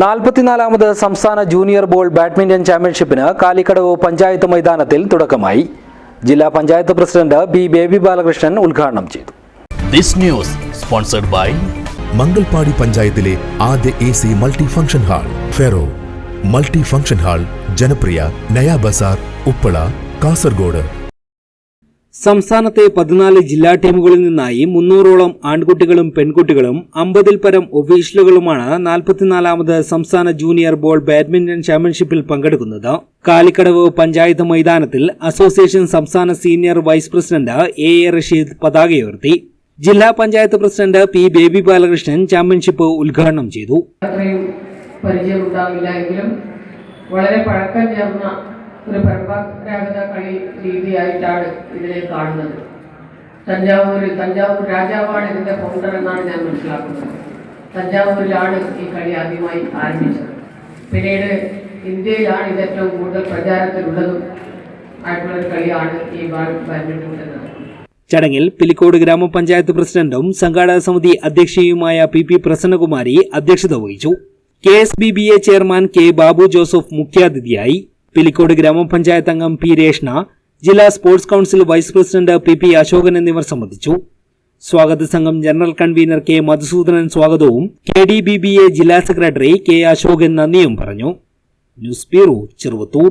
നാൽപ്പത്തിനാലാമത് സംസ്ഥാന junior ball badminton ചാമ്പ്യൻഷിപ്പിന് കാലിക്കടവ് പഞ്ചായത്ത് മൈതാനത്തിൽ തുടക്കമായി. ജില്ലാ പഞ്ചായത്ത് പ്രസിഡന്റ് ബി ബേബി ബാലകൃഷ്ണൻ ഉദ്ഘാടനം ചെയ്തു. This news sponsored by Mangalpady പഞ്ചായത്തിലെ ആദ്യ A C multi function hall ferro. Multi function hall ജനപ്രിയ നയാ ബസാർ ഉപ്പള കാസർഗോഡ്. സംസ്ഥാനത്തെ പതിനാല് ജില്ലാ ടീമുകളിൽ നിന്നായി മുന്നൂറോളം ആൺകുട്ടികളും പെൺകുട്ടികളും അമ്പതിൽ പരം ഒഫീഷ്യലുകളുമാണ് നാൽപ്പത്തിനാലാമത് സംസ്ഥാന ജൂനിയർ ബോൾ ബാഡ്മിന്റൺ ചാമ്പ്യൻഷിപ്പിൽ പങ്കെടുക്കുന്നത്. കാലിക്കടവ് പഞ്ചായത്ത് മൈതാനത്തിൽ അസോസിയേഷൻ സംസ്ഥാന senior vice president A A Rasheed പതാകയുയർത്തി. ജില്ലാ panchayat president P Baby Balakrishnan championship ഉദ്ഘാടനം ചെയ്തു. വളരെ പഴക്കം ചേർന്ന ഒരു പരമ്പരാഗത കളി രീതിയായിട്ടാണ് ഇതിനെ കാണുന്നത്. തഞ്ചാവൂർ തഞ്ചാവൂർ രാജാവാണ് ഇതിന്റെ ഫൗണ്ടർ എന്നാണ് ഞാൻ മനസ്സിലാക്കുന്നത്. തഞ്ചാവൂരിലാണ് ഈ കളി ആദ്യമായി ആരംഭിച്ചത്. പിന്നീട് ഇന്ത്യയിലാണ് ഇത് ഏറ്റവും കൂടുതൽ പ്രചാരത്തിലുള്ളതും ആയിട്ടുള്ള ഒരു കളിയാണ് ഈ ബാഡ്മിന്റൺ എന്നത് ചടങ്ങിൽ പിലിക്കോട് ഗ്രാമപഞ്ചായത്ത് പ്രസിഡന്റും സംഘാടക സമിതി അധ്യക്ഷയുമായ പി പി പ്രസന്നകുമാരി അധ്യക്ഷത വഹിച്ചു. K S B B A chairman K Babu Joseph മുഖ്യാതിഥിയായി പിലിക്കോട് ഗ്രാമപഞ്ചായത്ത് അംഗം പി രേഷ്ണ ജില്ലാ sports council vice president P P Ashokan എന്നിവർ സംബന്ധിച്ചു. സ്വാഗത സംഘം ജനറൽ കൺവീനർ കെ മധുസൂദനൻ സ്വാഗതവും K D B B A ജില്ലാ സെക്രട്ടറി കെ അശോകൻ നന്ദിയും പറഞ്ഞു. News bureau Cheruvathur.